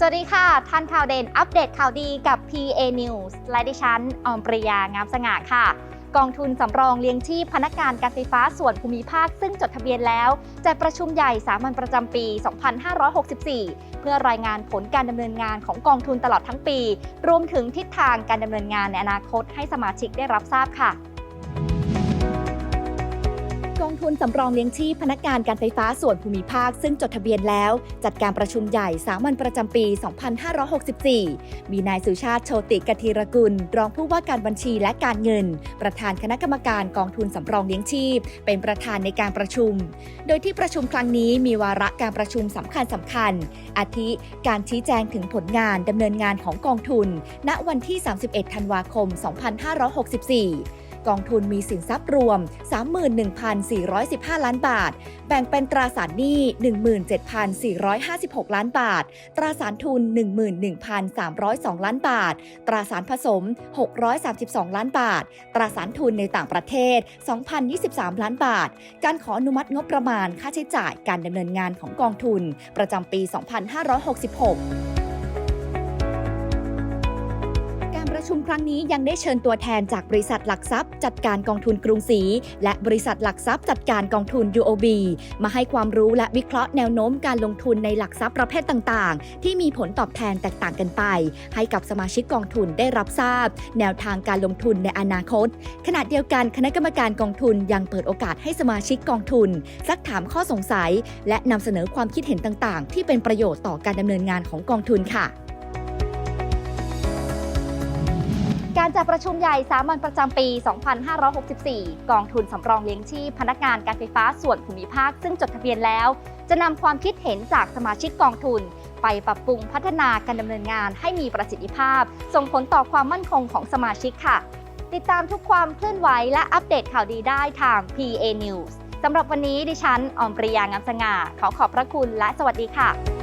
สวัสดีค่ะ ทันข่าวเด่นอัปเดตข่าวดีกับ PA News และดิฉันออมปริยางามสง่าค่ะ กองทุนสำรองเลี้ยงชีพพนักงานการไฟฟ้าส่วนภูมิภาคซึ่งจดทะเบียนแล้วจัดประชุมใหญ่สามัญประจำปี 2564 เพื่อรายงานผลการดำเนินงานของกองทุนตลอดทั้งปี รวมถึงทิศทางการดำเนินงานในอนาคตให้สมาชิกได้รับทราบค่ะ ทุนสำรองเลี้ยงชีพพนักงานการไฟฟ้าส่วนภูมิภาคซึ่งจดทะเบียนแล้ว จัดการประชุมใหญ่สามัญประจำปี 2564 มีนายสุชาติโชติกทีรกุล รองผู้ว่าการบัญชีและการเงิน ประธานคณะกรรมการกองทุนสำรองเลี้ยงชีพ เป็นประธานในการประชุม โดยที่ประชุมครั้งนี้มีวาระการประชุมสำคัญสำคัญ อาทิการชี้แจงถึงผลงานดำเนินงานของกองทุน ณวันที่ 31 ธันวาคม 2564 กองทุนมีสินทรัพย์รวม 31,415 ล้านบาท แบ่งเป็นตราสารหนี้ 17,456 ล้านบาท ตราสารทุน 11,302 ล้านบาท ตราสารผสม 632 ล้านบาท ตราสารทุนในต่างประเทศ 2,023 ล้านบาท การขออนุมัติงบประมาณค่าใช้จ่ายการดำเนินงานของกองทุน ประจำปี 2566 ชุมครั้งนี้ยังได้เชิญตัวแทนจากบริษัทหลักทรัพย์ จัดการกองทุนกรุงศรีและบริษัทหลักทรัพย์จัดการกองทุน UOB มาให้ความรู้และวิเคราะห์แนวโน้มการลงทุนในหลักทรัพย์ประเภทต่างๆ ที่มีผลตอบแทนแตกต่างกันไป ให้กับสมาชิกกองทุนได้รับทราบ แนวทางการลงทุนในอนาคต ขณะเดียวกันคณะกรรมการกองทุนยังเปิดโอกาสให้สมาชิกกองทุน ซักถามข้อสงสัย และนำเสนอความคิดเห็นต่างๆ ที่เป็นประโยชน์ต่อการดำเนินงานของกองทุนค่ะ การจัดประชุมใหญ่สามัญประจำปี 2564 กองทุนสำรองเลี้ยงชีพพนักงานการไฟฟ้าส่วนภูมิภาคซึ่งจดทะเบียนแล้ว จะนำความคิดเห็นจากสมาชิกกองทุน ไปปรับปรุงพัฒนาการดำเนินงานให้มีประสิทธิภาพ ส่งผลต่อความมั่นคงของสมาชิกค่ะ ติดตามทุกความเคลื่อนไหวและอัปเดตข่าวดีได้ทาง PA News สำหรับวันนี้ดิฉันออมปริยางามสง่าขอขอบพระคุณและสวัสดีค่ะ